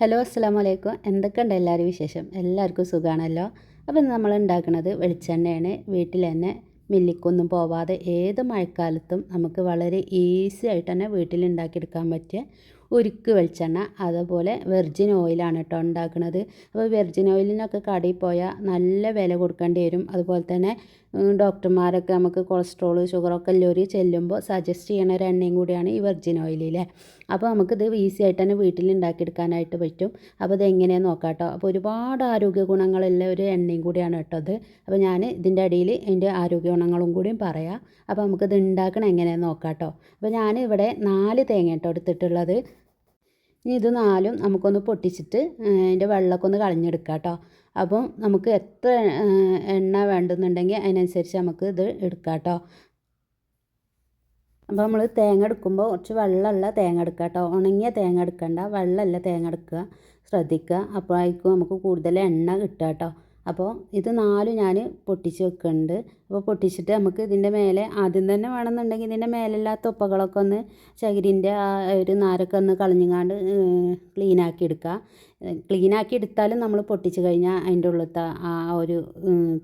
Hello അസ്സാം വലൈക്കും എന്തൊക്കെയുണ്ട് എല്ലാവരും വിശേഷം? എല്ലാവർക്കും സുഖമാണല്ലോ ഇന്ന് നമ്മൾ ഉണ്ടാക്കുന്നത് വെളിച്ചെണ്ണയാണ്. വീട്ടിൽ തന്നെ മില്ലിക്കൊന്നും പോവാതെ ഏത് മഴക്കാലത്തും നമുക്ക് വളരെ ഈസി ആയിട്ട് തന്നെ വീട്ടിൽ ഉണ്ടാക്കിയെടുക്കാൻ പറ്റിയ ഉരുക്ക് വെളിച്ചെണ്ണ അതുപോലെ വെർജിൻ ഓയിലാണ് കേട്ടോ ഉണ്ടാക്കുന്നത്. അപ്പോൾ വെർജിൻ ഓയിലിനൊക്കെ കടയിൽ പോയാൽ നല്ല വില കൊടുക്കേണ്ടി വരും. അതുപോലെ തന്നെ ഡോക്ടർമാരൊക്കെ നമുക്ക് കൊളസ്ട്രോൾ ഷുഗറൊക്കെ എല്ലാവരും ചെല്ലുമ്പോൾ സജസ്റ്റ് ചെയ്യണ ഒരു എണ്ണയും കൂടിയാണ് ഈ വെർജിൻ ഓയിലിലെ അപ്പോൾ നമുക്കിത് ഈസി ആയിട്ട് തന്നെ വീട്ടിൽ ഉണ്ടാക്കിയെടുക്കാനായിട്ട് പറ്റും. അപ്പോൾ ഇത് എങ്ങനെയാണെന്ന് നോക്കാം കേട്ടോ അപ്പോൾ ഒരുപാട് ആരോഗ്യ ഗുണങ്ങളുള്ള ഒരു എണ്ണയും കൂടിയാണ് കേട്ടോ അത് അപ്പോൾ ഞാൻ ഇതിന്റെ അടിയിൽ എന്റെ ആരോഗ്യ ഗുണങ്ങളും കൂടിയും പറയാം. അപ്പോൾ നമുക്കിത് ഉണ്ടാക്കണം എങ്ങനെയാണെന്ന് നോക്കാം കേട്ടോ അപ്പോൾ ഞാൻ ഇവിടെ നാല് തേങ്ങ കേട്ടോ എടുത്തിട്ടുള്ളത്. ഇനി ഇത് നാലും നമുക്കൊന്ന് പൊട്ടിച്ചിട്ട് അതിന്റെ വെള്ളമൊക്കെ ഒന്ന് കളഞ്ഞെടുക്കാം കേട്ടോ. അപ്പം നമുക്ക് എത്ര എണ്ണ വേണ്ടെന്നുണ്ടെങ്കിൽ അതിനനുസരിച്ച് നമുക്ക് ഇത് എടുക്കാം കേട്ടോ. അപ്പോൾ നമ്മൾ തേങ്ങ എടുക്കുമ്പോൾ കുറച്ച് വെള്ളമുള്ള തേങ്ങ എടുക്കുക കേട്ടോ. ഉണങ്ങിയ തേങ്ങ എടുക്കണ്ട വെള്ളമല്ല തേങ്ങ എടുക്കുക ശ്രദ്ധിക്കുക. അപ്പോഴേക്കും നമുക്ക് കൂടുതൽ എണ്ണ കിട്ടുക കേട്ടോ. അപ്പോൾ ഇത് നാലും ഞാൻ പൊട്ടിച്ച് വെക്കുന്നുണ്ട് അപ്പോൾ പൊട്ടിച്ചിട്ട് നമുക്ക് ഇതിന്റെ മേലെ ആദ്യം തന്നെ വേണമെന്നുണ്ടെങ്കിൽ ഇതിന്റെ മേലെല്ലാ തൊപ്പകളൊക്കെ ഒന്ന് ചകിരിന്റെ ആ ഒരു നാരൊക്കെ ഒന്ന് കളഞ്ഞങ്ങാണ്ട് ക്ലീനാക്കി എടുക്കുക ക്ലീനാക്കി എടുത്താലും നമ്മൾ പൊട്ടിച്ച് കഴിഞ്ഞാൽ അതിന്റെ ഉള്ളിലത്തെ ആ ഒരു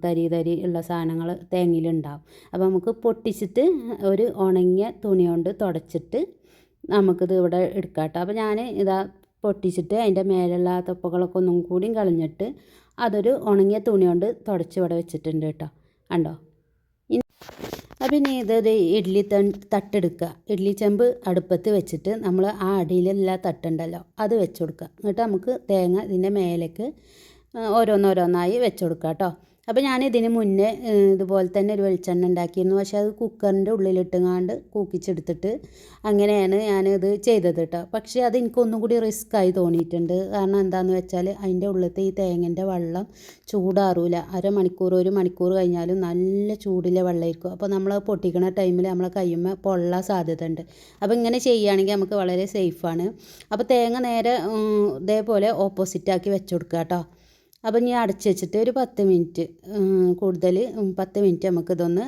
തരി തരി ഉള്ള സാധനങ്ങൾ തേങ്ങയിലുണ്ടാവും. അപ്പോൾ നമുക്ക് പൊട്ടിച്ചിട്ട് ഒരു ഉണങ്ങിയ തുണി കൊണ്ട് തുടച്ചിട്ട് നമുക്കിത് ഇവിടെ എടുക്കാം കേട്ടോ അപ്പോൾ ഞാൻ ഇതാ പൊട്ടിച്ചിട്ട് അതിന്റെ മേലുള്ള തൊപ്പകളൊക്കെ ഒന്നും കൂടിയും കളഞ്ഞിട്ട് അതൊരു ഉണങ്ങിയ തുണി കൊണ്ട് തുടച്ച് ഇവിടെ വെച്ചിട്ടുണ്ട് കേട്ടോ. കണ്ടോ? അപ്പം ഇനി ഇതൊരു ഇഡ്ഡലി തട്ടെടുക്കുക. ഇഡ്ഡലി ചെമ്പ് അടുപ്പത്ത് വെച്ചിട്ട് നമ്മൾ ആ അടിയിലുള്ള തട്ടുണ്ടല്ലോ അത് വെച്ച് കൊടുക്കുക. എന്നിട്ട് നമുക്ക് തേങ്ങ ഇതിന്റെ മേലേക്ക് ഓരോന്നോരോന്നായി വെച്ച് കൊടുക്കുക കേട്ടോ. അപ്പോൾ ഞാൻ ഇതിന് മുന്നേ ഇതുപോലെ തന്നെ ഒരു വെളിച്ചെണ്ണ ഉണ്ടാക്കിയിരുന്നു. പക്ഷേ അത് കുക്കറിന്റെ ഉള്ളിലിട്ടുങ്ങാണ്ട് കൂക്കിച്ചെടുത്തിട്ട് അങ്ങനെയാണ് ഞാനിത് ചെയ്തത് കേട്ടോ പക്ഷേ അത് എനിക്കൊന്നും കൂടി റിസ്ക് ആയി തോന്നിയിട്ടുണ്ട്. കാരണം എന്താണെന്ന് വെച്ചാൽ അതിന്റെ ഉള്ളിലത്തെ ഈ തേങ്ങന്റെ വെള്ളം ചൂടാറൂല. അരമണിക്കൂർ ഒരു മണിക്കൂർ കഴിഞ്ഞാലും നല്ല ചൂടിലെ വെള്ളമായിരിക്കും അപ്പോൾ നമ്മൾ പൊട്ടിക്കണ ടൈമിൽ നമ്മളെ കയ്യുമ്മ പൊള്ളാൻ സാധ്യത ഉണ്ട് അപ്പോൾ ഇങ്ങനെ ചെയ്യുകയാണെങ്കിൽ നമുക്ക് വളരെ സേഫാണ് അപ്പോൾ തേങ്ങ നേരെ ഇതേപോലെ ഓപ്പോസിറ്റാക്കി വെച്ചു കൊടുക്കുക കേട്ടോ അപ്പോൾ ഇനി അടച്ച് വെച്ചിട്ട് ഒരു പത്ത് മിനിറ്റ് കൂടുതൽ പത്ത് മിനിറ്റ് നമുക്ക് നമുക്കിതൊന്ന്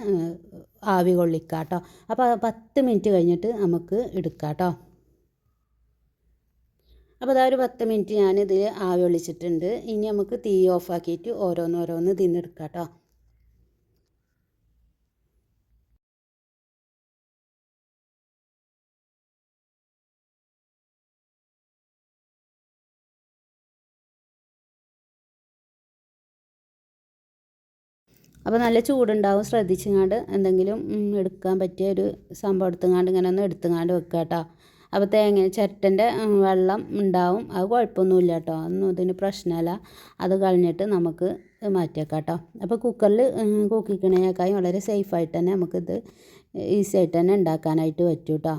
ആവി കൊള്ളിക്കാം കേട്ടോ അപ്പോൾ പത്ത് മിനിറ്റ് കഴിഞ്ഞിട്ട് നമുക്ക് എടുക്കാം കേട്ടോ അപ്പോൾ അതാ ഒരു പത്ത് മിനിറ്റ് ഞാനിതിൽ ആവി ഒളിച്ചിട്ടുണ്ട് ഇനി നമുക്ക് തീ ഓഫാക്കിയിട്ട് ഓരോന്നോരോന്ന് തിന്നെടുക്കാം കേട്ടോ അപ്പോൾ നല്ല ചൂടുണ്ടാവും. ശ്രദ്ധിച്ചങ്ങാണ്ട് എന്തെങ്കിലും എടുക്കാൻ പറ്റിയ ഒരു സംഭവം എടുത്തുങ്ങാണ്ട് ഇങ്ങനെ ഒന്ന് എടുത്തുങ്ങാണ്ട് വെക്കുക കേട്ടോ അപ്പോൾ തേങ്ങ ചിരട്ടന്റെ വെള്ളം ഉണ്ടാവും. അത് കുഴപ്പമൊന്നുമില്ല കേട്ടോ ഒന്നും ഇതിന് പ്രശ്നമല്ല. അത് കളഞ്ഞിട്ട് നമുക്ക് മാറ്റിയേക്കാം കേട്ടോ അപ്പോൾ കുക്കറിൽ കൂക്കിക്കണേക്കാളും വളരെ സേഫായിട്ട് തന്നെ നമുക്കിത് ഈസി ആയിട്ട് തന്നെ ഉണ്ടാക്കാനായിട്ട് പറ്റും കേട്ടോ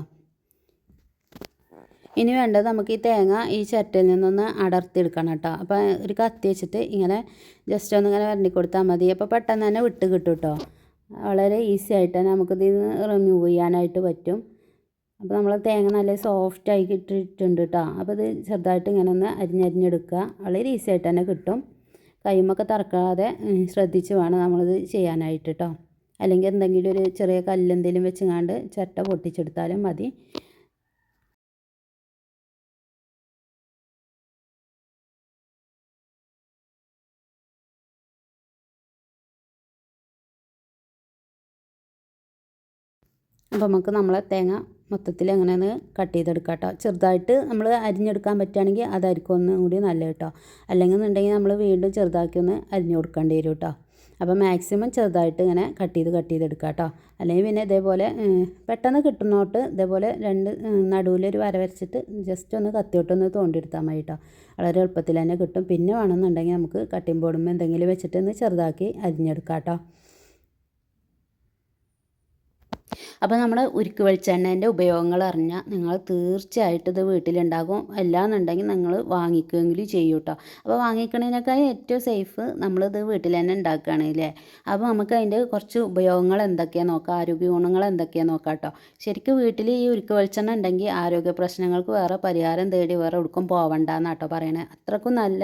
ഇനി വേണ്ടത് നമുക്ക് ഈ തേങ്ങ ഈ ചിരട്ടയിൽ നിന്നൊന്ന് അടർത്തിയെടുക്കണം കേട്ടോ. അപ്പോൾ ഒരു കത്തി വെച്ചിട്ട് ഇങ്ങനെ ജസ്റ്റ് ഒന്ന് ഇങ്ങനെ വരണ്ടി കൊടുത്താൽ മതി. അപ്പോൾ പെട്ടെന്ന് തന്നെ വിട്ട് കിട്ടും കേട്ടോ. വളരെ ഈസി ആയിട്ട് തന്നെ നമുക്കിത് റിമൂവ് ചെയ്യാനായിട്ട് പറ്റും. അപ്പോൾ നമ്മൾ തേങ്ങ നല്ല സോഫ്റ്റ് ആയി ഇട്ടിട്ടുണ്ട് കേട്ടോ. അപ്പോൾ ഇത് ചെറുതായിട്ട് ഇങ്ങനെ ഒന്ന് അരിഞ്ഞരിഞ്ഞെടുക്കുക. വളരെ ഈസി ആയിട്ട് തന്നെ കിട്ടും. കൈമൊക്കെ തറക്കാതെ ശ്രദ്ധിച്ച് വേണം നമ്മളിത് ചെയ്യാനായിട്ട് കേട്ടോ. അല്ലെങ്കിൽ എന്തെങ്കിലും ഒരു ചെറിയ കല്ലെന്തെങ്കിലും വെച്ചങ്ങാണ്ട് ചിരട്ട പൊട്ടിച്ചെടുത്താലും മതി. അപ്പോൾ നമുക്ക് നമ്മളെ തേങ്ങ മൊത്തത്തിൽ എങ്ങനെയാണ് കട്ട് ചെയ്തെടുക്കാം കേട്ടോ ചെറുതായിട്ട് നമ്മൾ അരിഞ്ഞെടുക്കാൻ പറ്റുകയാണെങ്കിൽ അതായിരിക്കും ഒന്നും കൂടി നല്ലത് കേട്ടോ അല്ലെങ്കിൽ എന്നുണ്ടെങ്കിൽ നമ്മൾ വീണ്ടും ചെറുതാക്കി ഒന്ന് അരിഞ്ഞു കൊടുക്കേണ്ടി വരും കേട്ടോ അപ്പോൾ മാക്സിമം ചെറുതായിട്ട് ഇങ്ങനെ കട്ട് ചെയ്ത് കട്ട് ചെയ്തെടുക്കാം കേട്ടോ അല്ലെങ്കിൽ പിന്നെ ഇതേപോലെ പെട്ടെന്ന് കിട്ടുന്നോട്ട് ഇതേപോലെ രണ്ട് നടുവിലൊരു വര വരച്ചിട്ട് ജസ്റ്റ് ഒന്ന് കത്തിയോട്ടൊന്ന് തോണ്ടിയെടുത്താൽ മതി കേട്ടോ വളരെ എളുപ്പത്തിൽ തന്നെ കിട്ടും. പിന്നെ വേണമെന്നുണ്ടെങ്കിൽ നമുക്ക് കട്ടിംഗ് ബോർഡുമ്പോൾ എന്തെങ്കിലും വെച്ചിട്ട് ഒന്ന് ചെറുതാക്കി അരിഞ്ഞെടുക്കാം കേട്ടോ അപ്പോൾ നമ്മൾ ഉരുക്ക് വെളിച്ചെണ്ണേന്റെ ഉപയോഗങ്ങൾ അറിഞ്ഞാൽ നിങ്ങൾ തീർച്ചയായിട്ടും ഇത് വീട്ടിലുണ്ടാകും. അല്ലാന്നുണ്ടെങ്കിൽ നിങ്ങൾ വാങ്ങിക്കുമെങ്കിലും ചെയ്യും കേട്ടോ അപ്പോൾ വാങ്ങിക്കണതിനേക്കാൾ ഏറ്റവും സേഫ് നമ്മളിത് വീട്ടിൽ തന്നെ ഉണ്ടാക്കുകയാണ് അല്ലേ അപ്പോൾ നമുക്ക് അതിന്റെ കുറച്ച് ഉപയോഗങ്ങൾ എന്തൊക്കെയാണ് നോക്കാം? ആരോഗ്യ ഗുണങ്ങൾ എന്തൊക്കെയാണ് നോക്കാം കേട്ടോ. ശരിക്കും വീട്ടിൽ ഈ ഉരുക്ക് വെളിച്ചെണ്ണ ഉണ്ടെങ്കിൽ ആരോഗ്യ പ്രശ്നങ്ങൾക്ക് വേറെ പരിഹാരം തേടി വേറെ എവിടേക്കും കേട്ടോ പറയണേ. അത്രക്കും നല്ല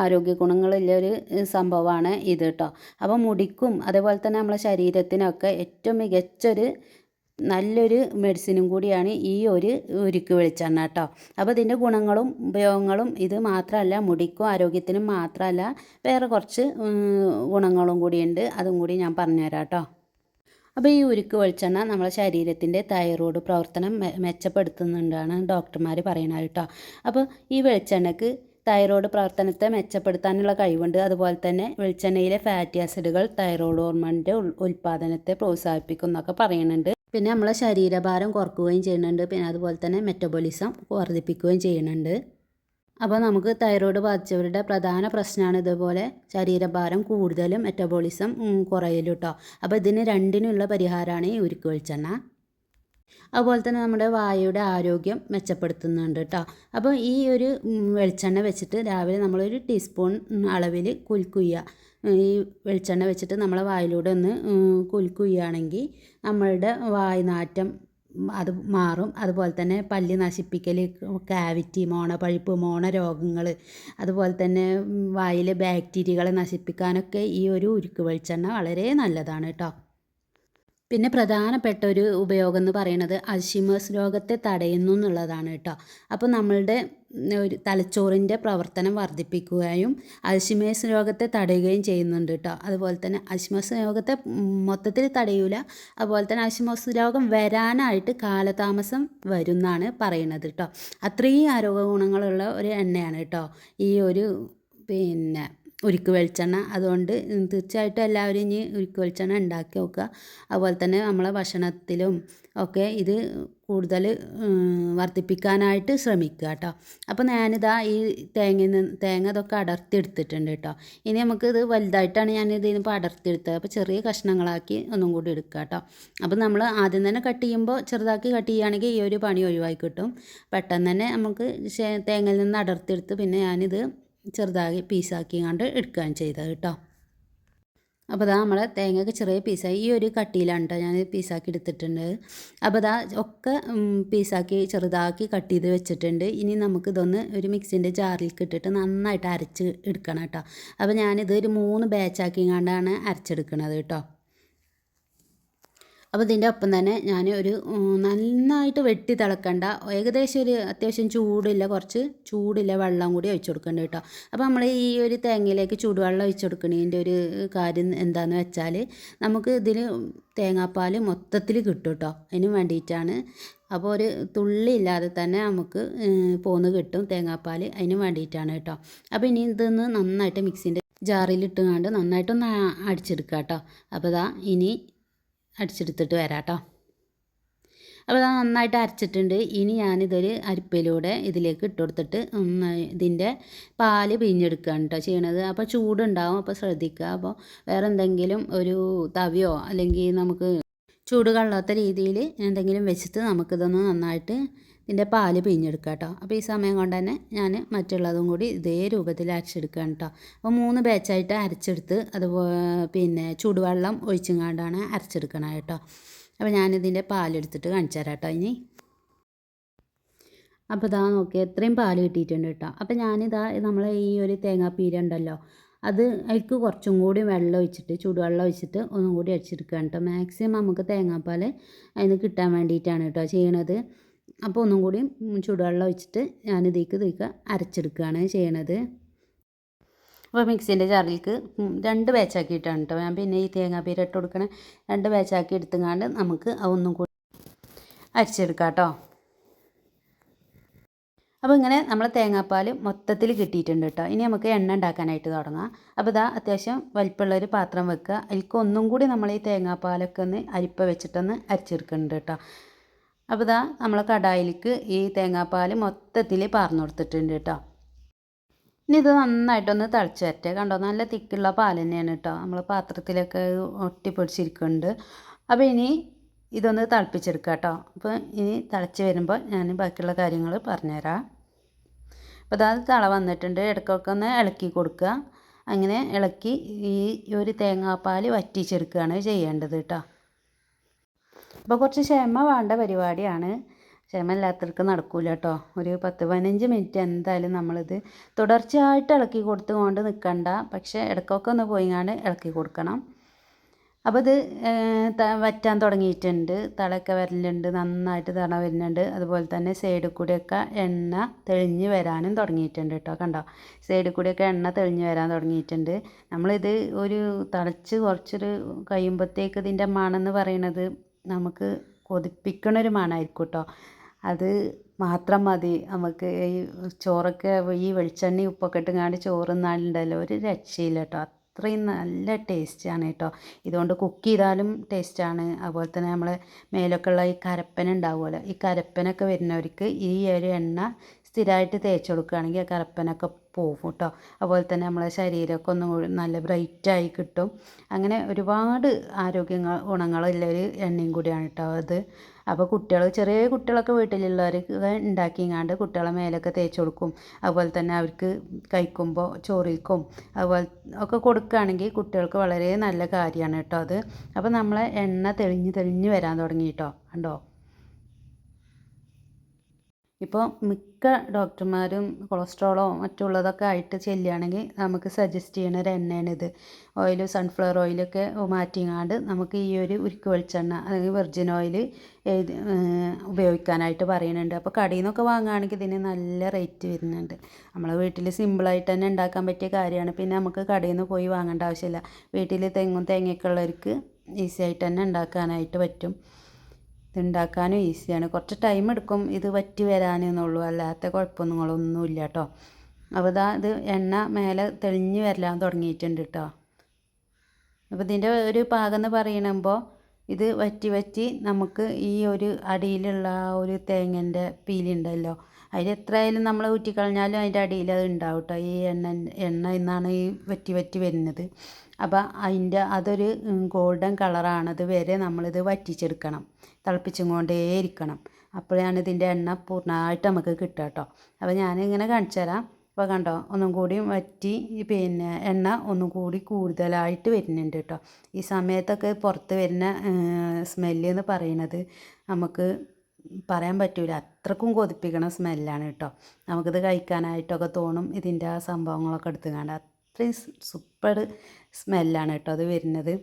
ആരോഗ്യ ഗുണങ്ങളുള്ള ഒരു സംഭവമാണ് ഇത് കേട്ടോ. അപ്പോൾ മുടിക്കും അതേപോലെ തന്നെ നമ്മളെ ശരീരത്തിനൊക്കെ ഏറ്റവും മികച്ചൊരു നല്ലൊരു മെഡിസിനും കൂടിയാണ് ഈ ഒരു ഉരുക്ക് വെളിച്ചെണ്ണ കേട്ടോ അപ്പോൾ ഇതിന്റെ ഗുണങ്ങളും ഉപയോഗങ്ങളും ഇത് മാത്രമല്ല മുടിക്കും ആരോഗ്യത്തിനും മാത്രമല്ല വേറെ കുറച്ച് ഗുണങ്ങളും കൂടിയുണ്ട്. അതും കൂടി ഞാൻ പറഞ്ഞുതരാം കേട്ടോ അപ്പോൾ ഈ ഉരുക്ക് വെളിച്ചെണ്ണ നമ്മളെ ശരീരത്തിന്റെ തൈറോയ്ഡ് പ്രവർത്തനം മെച്ചപ്പെടുത്തുന്നുണ്ടാണ് ഡോക്ടർമാർ പറയുന്നത് കേട്ടോ അപ്പോൾ ഈ വെളിച്ചെണ്ണക്ക് തൈറോയ്ഡ് പ്രവർത്തനത്തെ മെച്ചപ്പെടുത്താനുള്ള കഴിവുണ്ട്. അതുപോലെ തന്നെ വെളിച്ചെണ്ണയിലെ ഫാറ്റി ആസിഡുകൾ തൈറോയ്ഡ് ഹോർമോണിന്റെ ഉൽപ്പാദനത്തെ പ്രോത്സാഹിപ്പിക്കും എന്നൊക്കെ പറയുന്നുണ്ട്. പിന്നെ നമ്മളെ ശരീരഭാരം കുറക്കുകയും ചെയ്യുന്നുണ്ട്. പിന്നെ അതുപോലെ തന്നെ മെറ്റബോളിസം വർദ്ധിപ്പിക്കുകയും ചെയ്യുന്നുണ്ട്. അപ്പോൾ നമുക്ക് തൈറോയ്ഡ് ബാധിച്ചവരുടെ പ്രധാന പ്രശ്നമാണ് ഇതുപോലെ ശരീരഭാരം കൂടുതലും മെറ്റബോളിസം കുറയലും കേട്ടോ അപ്പോൾ ഇതിന് രണ്ടിനുള്ള പരിഹാരമാണ് ഈ ഉരുക്ക് വെളിച്ചെണ്ണ. അതുപോലെ തന്നെ നമ്മുടെ വായയുടെ ആരോഗ്യം മെച്ചപ്പെടുത്തുന്നുണ്ട് കേട്ടോ. അപ്പോൾ ഈ ഒരു വെളിച്ചെണ്ണ വെച്ചിട്ട് രാവിലെ നമ്മളൊരു ടീസ്പൂൺ അളവിൽ കുൽക്കുയ്യ. ഈ വെളിച്ചെണ്ണ വെച്ചിട്ട് നമ്മളെ വായിലൂടെ ഒന്ന് കുൽക്കുയ്യാണെങ്കിൽ നമ്മളുടെ വായ്നാറ്റം അത് മാറും. അതുപോലെ തന്നെ പല്ല് നശിപ്പിക്കൽ കാവിറ്റി മോണപ്പഴുപ്പ് മോണ രോഗങ്ങൾ അതുപോലെ തന്നെ വായിലെ ബാക്ടീരിയകളെ നശിപ്പിക്കാനൊക്കെ ഈ ഒരു ഉരുക്ക് വെളിച്ചെണ്ണ വളരെ നല്ലതാണ് കേട്ടോ. പിന്നെ പ്രധാനപ്പെട്ട ഒരു ഉപയോഗം എന്ന് പറയുന്നത് അൽഷിമേഴ്സ് രോഗത്തെ തടയുന്നു എന്നുള്ളതാണ് കേട്ടോ. അപ്പോൾ നമ്മളുടെ ഒരു തലച്ചോറിന്റെ പ്രവർത്തനം വർദ്ധിപ്പിക്കുകയും അൽഷിമേഴ്സ് രോഗത്തെ തടയുകയും ചെയ്യുന്നുണ്ട് കേട്ടോ. അതുപോലെ തന്നെ അൽഷിമേഴ്സ് രോഗത്തെ മൊത്തത്തിൽ തടയൂല. അതുപോലെ തന്നെ അൽഷിമേഴ്സ് രോഗം വരാനായിട്ട് കാലതാമസം വരുന്നാണ് പറയുന്നത് കേട്ടോ. അത്രയും ആരോഗ്യ ഗുണങ്ങളുള്ള ഒരു എണ്ണയാണ് കേട്ടോ ഈ ഒരു പിന്നെ ഉരുക്ക് വെളിച്ചെണ്ണ. അതുകൊണ്ട് തീർച്ചയായിട്ടും എല്ലാവരും ഇനി ഉരുക്ക് വെളിച്ചെണ്ണ ഉണ്ടാക്കി നോക്കുക. അതുപോലെ തന്നെ നമ്മളെ ഭക്ഷണത്തിലും ഒക്കെ ഇത് കൂടുതൽ വർദ്ധിപ്പിക്കാനായിട്ട് ശ്രമിക്കുക കേട്ടോ. അപ്പോൾ ഞാനിതാ ഈ തേങ്ങ തേങ്ങ ഇതൊക്കെ അടർത്തിയെടുത്തിട്ടുണ്ട് കേട്ടോ. ഇനി നമുക്ക് ഇത് വലുതായിട്ടാണ് ഞാൻ ഇതിന് ഇപ്പോൾ അടർത്തിയെടുത്തത്. അപ്പോൾ ചെറിയ കഷ്ണങ്ങളാക്കി ഒന്നും കൂടി എടുക്കുക കേട്ടോ. അപ്പോൾ നമ്മൾ ആദ്യം തന്നെ കട്ട് ചെയ്യുമ്പോൾ ചെറുതാക്കി കട്ട് ചെയ്യുകയാണെങ്കിൽ ഈ ഒരു പണി ഒഴിവാക്കി കിട്ടും. പെട്ടെന്ന് തന്നെ നമുക്ക് തേങ്ങയിൽ നിന്ന് അടർത്തിയെടുത്ത് പിന്നെ ഞാനിത് ചെറുതായി പീസാക്കി കണ്ട് എടുക്കുകയാണ് ചെയ്തത് കേട്ടോ. അപ്പോൾ അതാ നമ്മളെ തേങ്ങയൊക്കെ ചെറിയ പീസായി ഈ ഒരു കട്ടിയിലാണ് കേട്ടോ ഞാൻ പീസാക്കി എടുത്തിട്ടുണ്ട് അപ്പോൾ അതാ ഒക്കെ പീസാക്കി ചെറുതാക്കി കട്ട് ചെയ്ത് വെച്ചിട്ടുണ്ട്. ഇനി നമുക്ക് ഇതൊന്ന് ഒരു മിക്സിന്റെ ജാറിലേക്ക് ഇട്ടിട്ട് നന്നായിട്ട് അരച്ച് എടുക്കണം കേട്ടോ. അപ്പോൾ ഞാനിത് ഒരു മൂന്ന് ബാച്ചാക്കി കണ്ടാണ് അരച്ചെടുക്കണത് കേട്ടോ. അപ്പോൾ ഇതിന്റെ ഒപ്പം തന്നെ ഞാൻ ഒരു നന്നായിട്ട് വെട്ടി തിളക്കണ്ട ഏകദേശം ഒരു അത്യാവശ്യം ചൂടില്ല കുറച്ച് ചൂടില്ല വെള്ളം കൂടി ഒഴിച്ചു കൊടുക്കേണ്ട കേട്ടോ. അപ്പോൾ നമ്മൾ ഈ ഒരു തേങ്ങയിലേക്ക് ചൂടുവെള്ളം ഒഴിച്ചു കൊടുക്കണതിന്റെ ഒരു കാര്യം എന്താണെന്ന് വെച്ചാൽ നമുക്ക് ഇതിൽ തേങ്ങാപ്പാൽ മൊത്തത്തിൽ കിട്ടും കേട്ടോ. അതിന് വേണ്ടിയിട്ടാണ്. അപ്പോൾ ഒരു തുള്ളി ഇല്ലാതെ തന്നെ നമുക്ക് പോന്ന് കിട്ടും തേങ്ങാപ്പാൽ അതിന് വേണ്ടിയിട്ടാണ് കേട്ടോ. അപ്പോൾ ഇനി ഇതൊന്ന് നന്നായിട്ട് മിക്സിന്റെ ജാറിലിട്ടുകൊണ്ട് നന്നായിട്ടൊന്ന് അടിച്ചെടുക്കാം കേട്ടോ. അപ്പോൾ ഇതാ ഇനി അടിച്ചെടുത്തിട്ട് വരാം കേട്ടോ അപ്പോൾ അത് നന്നായിട്ട് അരച്ചിട്ടുണ്ട്. ഇനി ഞാനിതൊരു അരിപ്പയിലൂടെ ഇതിലേക്ക് ഇട്ട് കൊടുത്തിട്ട് ഇതിന്റെ പാൽ പിഴിഞ്ഞെടുക്കുകയാണ് കേട്ടോ ചെയ്യണത്. അപ്പോൾ ചൂടുണ്ടാവും. അപ്പോൾ ശ്രദ്ധിക്കുക. അപ്പോൾ വേറെ എന്തെങ്കിലും ഒരു തവിയോ അല്ലെങ്കിൽ നമുക്ക് ചൂട് കള്ളാത്ത രീതിയിൽ എന്തെങ്കിലും വെച്ചിട്ട് നമുക്കിതൊന്ന് നന്നായിട്ട് ഇതിന്റെ പാൽ പിഴിഞ്ഞെടുക്കുക കേട്ടോ അപ്പോൾ ഈ സമയം കൊണ്ട് തന്നെ ഞാൻ മറ്റുള്ളതും കൂടി ഇതേ രൂപത്തിൽ അരച്ചെടുക്കുകയാണ് കേട്ടോ അപ്പോൾ മൂന്ന് ബാച്ചായിട്ട് അരച്ചെടുത്ത് അതുപോലെ പിന്നെ ചൂടുവെള്ളം ഒഴിച്ചുകൊണ്ടാണ് അരച്ചെടുക്കണത് കേട്ടോ അപ്പോൾ ഞാനിതിന്റെ പാലെടുത്തിട്ട് കാണിച്ചു തരാം കേട്ടോ ഇനി. അപ്പോൾ ഇതാ നോക്കി എത്രയും പാൽ കിട്ടിയിട്ടുണ്ട് കേട്ടോ അപ്പോൾ ഞാനിതാ നമ്മൾ ഈ ഒരു തേങ്ങാപ്പീര ഉണ്ടല്ലോ അത് അതിക്ക് കുറച്ചും കൂടി വെള്ളം ഒഴിച്ചിട്ട് ചൂടുവെള്ളം ഒഴിച്ചിട്ട് ഒന്നും കൂടി അടിച്ചെടുക്കുകയാണ് കേട്ടോ മാക്സിമം നമുക്ക് തേങ്ങാപ്പാൽ അതിന് കിട്ടാൻ വേണ്ടിയിട്ടാണ് കേട്ടോ ചെയ്യണത്. അപ്പോൾ ഒന്നും കൂടി ചൂടുവെള്ളം ഒഴിച്ചിട്ട് ഞാൻ ഇതേക്ക് അരച്ചെടുക്കുകയാണ് ചെയ്യണത്. അപ്പോൾ മിക്സിന്റെ ജാറിലേക്ക് രണ്ട് ബാച്ചാക്കിയിട്ടാണ് കേട്ടോ ഞാൻ പിന്നെ ഈ തേങ്ങാപ്പീര ഇട്ട് കൊടുക്കണേ. രണ്ട് ബാച്ചാക്കി എടുത്തുകൊണ്ട് നമുക്ക് ഒന്നും കൂടി അരച്ചെടുക്കാം കേട്ടോ അപ്പോൾ ഇങ്ങനെ നമ്മൾ തേങ്ങാപ്പാൽ മൊത്തത്തിൽ കിട്ടിയിട്ടുണ്ട് കേട്ടോ ഇനി നമുക്ക് എണ്ണ ഉണ്ടാക്കാനായിട്ട് തുടങ്ങാം. അപ്പോൾ ഇതാ അത്യാവശ്യം വലിപ്പമുള്ളൊരു പാത്രം വെക്കുക. അതിൽക്കൊന്നും കൂടി നമ്മൾ ഈ തേങ്ങാപ്പാലൊക്കെ ഒന്ന് അരിപ്പ വെച്ചിട്ടൊന്ന് അരിച്ചെടുക്കുന്നുണ്ട് കേട്ടോ അപ്പോൾ ഇതാ നമ്മൾ കടായിലേക്ക് ഈ തേങ്ങാപ്പാൽ മൊത്തത്തിൽ പാർന്നു കൊടുത്തിട്ടുണ്ട് കേട്ടോ. ഇനി ഇത് നന്നായിട്ടൊന്ന് തിളച്ച് വരട്ടെ കണ്ടോ? നല്ല തിക്കുള്ള പാൽ തന്നെയാണ് കേട്ടോ. നമ്മൾ പാത്രത്തിലൊക്കെ ഒട്ടിപ്പിടിച്ചിരിക്കുന്നുണ്ട്. അപ്പോൾ ഇനി ഇതൊന്ന് തിളപ്പിച്ചെടുക്കുക കേട്ടോ. അപ്പോൾ ഇനി തിളച്ച് വരുമ്പോൾ ഞാൻ ബാക്കിയുള്ള കാര്യങ്ങൾ പറഞ്ഞുതരാം. അപ്പോൾ അത് തള വന്നിട്ടുണ്ട്. ഇടയ്ക്കൊക്കെ ഒന്ന് ഇളക്കി കൊടുക്കുക. അങ്ങനെ ഇളക്കി ഈ ഒരു തേങ്ങാപ്പാൽ വറ്റിച്ചെടുക്കുകയാണ് ചെയ്യേണ്ടത് കേട്ടോ. അപ്പോൾ കുറച്ച് ക്ഷമ വേണ്ട പരിപാടിയാണ്. ക്ഷമ ഇല്ലാത്തവർക്ക് നടക്കൂല കേട്ടോ ഒരു പത്ത് പതിനഞ്ച് മിനിറ്റ് എന്തായാലും നമ്മളിത് തുടർച്ചയായിട്ട് ഇളക്കി കൊടുത്തുകൊണ്ട് നിൽക്കണ്ട പക്ഷേ ഇടക്കൊക്കെ ഒന്ന് പോയിങ്ങാണ്ട് ഇളക്കി കൊടുക്കണം. അപ്പോൾ ഇത് വറ്റാൻ തുടങ്ങിയിട്ടുണ്ട്. തളയൊക്കെ വരലുണ്ട് നന്നായിട്ട് തള വരുന്നുണ്ട്. അതുപോലെ തന്നെ സൈഡിൽ കൂടിയൊക്കെ എണ്ണ തെളിഞ്ഞ് വരാനും തുടങ്ങിയിട്ടുണ്ട് കേട്ടോ കണ്ടോ? സൈഡിൽ കൂടിയൊക്കെ എണ്ണ തെളിഞ്ഞ് വരാൻ തുടങ്ങിയിട്ടുണ്ട്. നമ്മളിത് ഒരു തളച്ച് കുറച്ചൊരു കഴിയുമ്പോഴത്തേക്ക് ഇതിന്റെ മണമെന്ന് പറയണത് നമുക്ക് കൊതിപ്പിക്കണൊരു മണമായിരിക്കും കേട്ടോ അത് മാത്രം മതി. നമുക്ക് ഈ ചോറൊക്കെ ഈ വെളിച്ചെണ്ണ ഉപ്പൊക്കെ ഇട്ടുങ്ങാണ്ട് ചോറ് തിന്നാലുണ്ടല്ലോ ഒരു രക്ഷയില്ല കേട്ടോ അത്രയും നല്ല ടേസ്റ്റാണ് കേട്ടോ. ഇതുകൊണ്ട് കുക്ക് ചെയ്താലും ടേസ്റ്റാണ്. അതുപോലെ തന്നെ നമ്മൾ മേലൊക്കെ ഉള്ള ഈ കരപ്പന ഉണ്ടാവുമല്ലോ. ഈ കരപ്പനൊക്കെ വരുന്നവർക്ക് ഈ ഒരു എണ്ണ സ്ഥിരമായിട്ട് തേച്ച് കൊടുക്കുകയാണെങ്കിൽ ആ പോകും കേട്ടോ. അതുപോലെ തന്നെ നമ്മളെ ശരീരമൊക്കെ ഒന്ന് നല്ല ബ്രൈറ്റായി കിട്ടും. അങ്ങനെ ഒരുപാട് ആരോഗ്യ ഗുണങ്ങളുള്ള ഒരു എണ്ണയും കൂടിയാണ് കേട്ടോ അത്. അപ്പോൾ കുട്ടികൾ ചെറിയ കുട്ടികളൊക്കെ വീട്ടിലുള്ളവർക്ക് ഉണ്ടാക്കിങ്ങാണ്ട് കുട്ടികളെ മേലൊക്കെ തേച്ച് കൊടുക്കും അതുപോലെ തന്നെ അവർക്ക് കഴിക്കുമ്പോൾ ചോറിൽക്കും അതുപോലെ ഒക്കെ കൊടുക്കുകയാണെങ്കിൽ കുട്ടികൾക്ക് വളരെ നല്ല കാര്യമാണ് കേട്ടോ അത്. അപ്പോൾ നമ്മളെ എണ്ണ തെളിഞ്ഞ് തെളിഞ്ഞ് വരാൻ തുടങ്ങി കേട്ടോ. കണ്ടോ? ഇപ്പോൾ മിക്ക ഡോക്ടർമാരും കൊളസ്ട്രോളോ മറ്റുള്ളതൊക്കെ ആയിട്ട് ചെല്ലുകയാണെങ്കിൽ നമുക്ക് സജസ്റ്റ് ചെയ്യുന്ന ഒരു എണ്ണയാണിത് ഓയിൽ സൺഫ്ലവർ ഓയിലൊക്കെ മാറ്റിങ്ങാണ്ട് നമുക്ക് ഈ ഒരു ഉരുക്ക് വെളിച്ചെണ്ണ അല്ലെങ്കിൽ വെർജിൻ ഓയിൽ ഉപയോഗിക്കാനായിട്ട് പറയുന്നുണ്ട്. അപ്പോൾ കടയിൽ നിന്നൊക്കെ വാങ്ങുകയാണെങ്കിൽ ഇതിന് നല്ല റേറ്റ് വരുന്നുണ്ട്. നമ്മളെ വീട്ടിൽ സിമ്പിളായിട്ട് തന്നെ ഉണ്ടാക്കാൻ പറ്റിയ കാര്യമാണ്. പിന്നെ നമുക്ക് കടയിൽ നിന്ന് പോയി വാങ്ങേണ്ട ആവശ്യമില്ല. വീട്ടിൽ തെങ്ങും തേങ്ങയൊക്കെ ഉള്ളവർക്ക് ഈസി ആയിട്ട് തന്നെ ഉണ്ടാക്കാനായിട്ട് പറ്റും. ഇതുണ്ടാക്കാനും ഈസിയാണ്. കുറച്ച് ടൈം എടുക്കും ഇത് വറ്റി വരാനെന്നുള്ളൂ അല്ലാത്ത കുഴപ്പമൊന്നുങ്ങളൊന്നുമില്ല കേട്ടോ അപ്പോൾ ഇതാ ഇത് എണ്ണ മേലെ തെളിഞ്ഞ് വരലാൻ തുടങ്ങിയിട്ടുണ്ട് കേട്ടോ അപ്പോൾ ഇതിന്റെ ഒരു പാകം എന്ന് പറയുമ്പോൾ ഇത് വറ്റി വറ്റി നമുക്ക് ഈ ഒരു അടിയിലുള്ള ആ ഒരു തേങ്ങന്റെ പീലുണ്ടല്ലോ അതിൽ എത്രയായാലും നമ്മൾ ഊറ്റിക്കളഞ്ഞാലും അതിന്റെ അടിയിൽ അത് ഉണ്ടാവും കേട്ടോ ഈ എണ്ണ എണ്ണ എന്നാണ് ഈ വറ്റി വറ്റി വരുന്നത്. അപ്പോൾ അതിന്റെ അതൊരു ഗോൾഡൻ കളറാണത് വരെ നമ്മളിത് വറ്റിച്ചെടുക്കണം. തിളപ്പിച്ചും കൊണ്ടേ ഇരിക്കണം അപ്പോഴാണ് ഇതിന്റെ എണ്ണ പൂർണമായിട്ട് നമുക്ക് കിട്ടുക കേട്ടോ. അപ്പോൾ ഞാനിങ്ങനെ കാണിച്ചു തരാം. അപ്പോൾ കണ്ടോ ഒന്നും കൂടി വറ്റി പിന്നെ എണ്ണ ഒന്നും കൂടി കൂടുതലായിട്ട് വരുന്നുണ്ട് കേട്ടോ. ഈ സമയത്തൊക്കെ പുറത്ത് വരുന്ന സ്മെല്ല് എന്ന് പറയുന്നത് നമുക്ക് പറയാൻ പറ്റില്ല അത്രക്കും കൊതിപ്പിക്കണ സ്മെല്ലാണ് കേട്ടോ. നമുക്കിത് കഴിക്കാനായിട്ടൊക്കെ തോന്നും ഇതിന്റെ ആ സംഭവങ്ങളൊക്കെ എടുത്ത് എടുത്തുകൊണ്ട് അത്രയും സൂപ്പർ സ്മെല്ലാണ് കേട്ടോ അത് വരുന്നത്.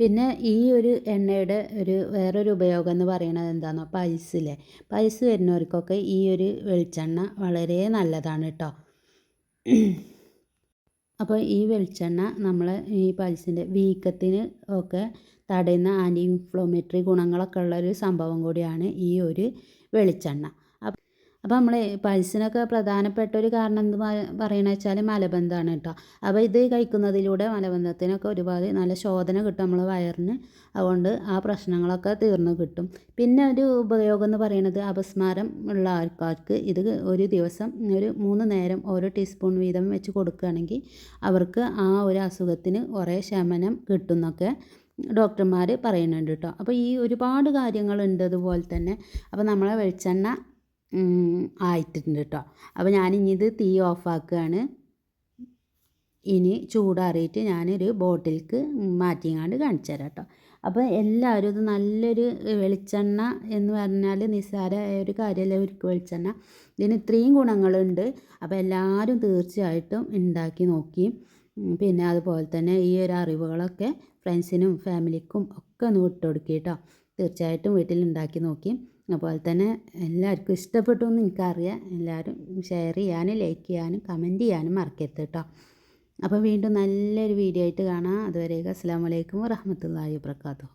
പിന്നെ ഈ ഒരു എണ്ണയുടെ ഒരു വേറൊരു ഉപയോഗം എന്ന് പറയുന്നത് എന്താണെന്നോ പൈസിലെ പൈസ വരുന്നവർക്കൊക്കെ ഈ ഒരു വെളിച്ചെണ്ണ വളരെ നല്ലതാണ് കേട്ടോ അപ്പോൾ ഈ വെളിച്ചെണ്ണ നമ്മൾ ഈ പൈസിന്റെ വീക്കത്തിന് ഒക്കെ തടയുന്ന ആന്റി ഇൻഫ്ലോമേറ്ററി ഗുണങ്ങളൊക്കെ ഉള്ള ഒരു സംഭവം കൂടിയാണ് ഈ ഒരു വെളിച്ചെണ്ണ. അപ്പോൾ നമ്മൾ പൾസിനൊക്കെ പ്രധാനപ്പെട്ട ഒരു കാരണം എന്ത് പറയണ വെച്ചാൽ മലബന്ധമാണ് കേട്ടോ. അപ്പോൾ ഇത് കഴിക്കുന്നതിലൂടെ മലബന്ധത്തിനൊക്കെ ഒരുപാട് നല്ല ശോധന കിട്ടും നമ്മൾ വയറിന്. അതുകൊണ്ട് ആ പ്രശ്നങ്ങളൊക്കെ തീർന്നു കിട്ടും. പിന്നെ ഒരു ഉപയോഗം എന്ന് പറയുന്നത് അപസ്മാരം ഉള്ള ആൾക്കാർക്ക് ഇത് ഒരു ദിവസം ഒരു മൂന്ന് നേരം ഓരോ ടീസ്പൂൺ വീതം വെച്ച് കൊടുക്കുകയാണെങ്കിൽ അവർക്ക് ആ ഒരു അസുഖത്തിന് കുറേ ശമനം കിട്ടുന്നൊക്കെ ഡോക്ടർമാർ പറയുന്നുണ്ട് കേട്ടോ. അപ്പോൾ ഈ ഒരുപാട് കാര്യങ്ങളുണ്ട് അതുപോലെ തന്നെ. അപ്പോൾ നമ്മളെ വെളിച്ചെണ്ണ ആയിട്ടുണ്ട് കേട്ടോ അപ്പോൾ ഞാനിനി ഇത് തീ ഓഫാക്കുകയാണ് ഇനി ചൂടാറിയിട്ട് ഞാനൊരു ബോട്ടിലേക്ക് മാറ്റിങ്ങാണ്ട് കാണിച്ചു തരാം കേട്ടോ അപ്പോൾ എല്ലാവരും ഇത് നല്ലൊരു വെളിച്ചെണ്ണ എന്ന് പറഞ്ഞാൽ നിസ്സാരമായ ഒരു കാര്യമല്ല ഒരു വെളിച്ചെണ്ണ. ഇതിന് ഇത്രയും ഗുണങ്ങളുണ്ട്. അപ്പോൾ എല്ലാവരും തീർച്ചയായിട്ടും ഉണ്ടാക്കി നോക്കി. പിന്നെ അതുപോലെ തന്നെ ഈ ഒരു അറിവുകളൊക്കെ ഫ്രണ്ട്സിനും ഫാമിലിക്കും ഒക്കെ ഒന്ന് വിട്ടുകൊടുക്കുക കേട്ടോ തീർച്ചയായിട്ടും വീട്ടിൽ ഉണ്ടാക്കി നോക്കി. അതുപോലെ തന്നെ എല്ലാവർക്കും ഇഷ്ടപ്പെട്ടു എന്ന് എനിക്കറിയാം. എല്ലാവരും ഷെയർ ചെയ്യാനും ലൈക്ക് ചെയ്യാനും കമന്റ് ചെയ്യാനും മറക്കരുത് കേട്ടോ. അപ്പോൾ വീണ്ടും നല്ലൊരു വീഡിയോ ആയിട്ട് കാണാം. അതുവരേക്കും അസ്സാം വലൈക്കും വറഹമത്തല്ലാഹി വാബർക്കാത്തു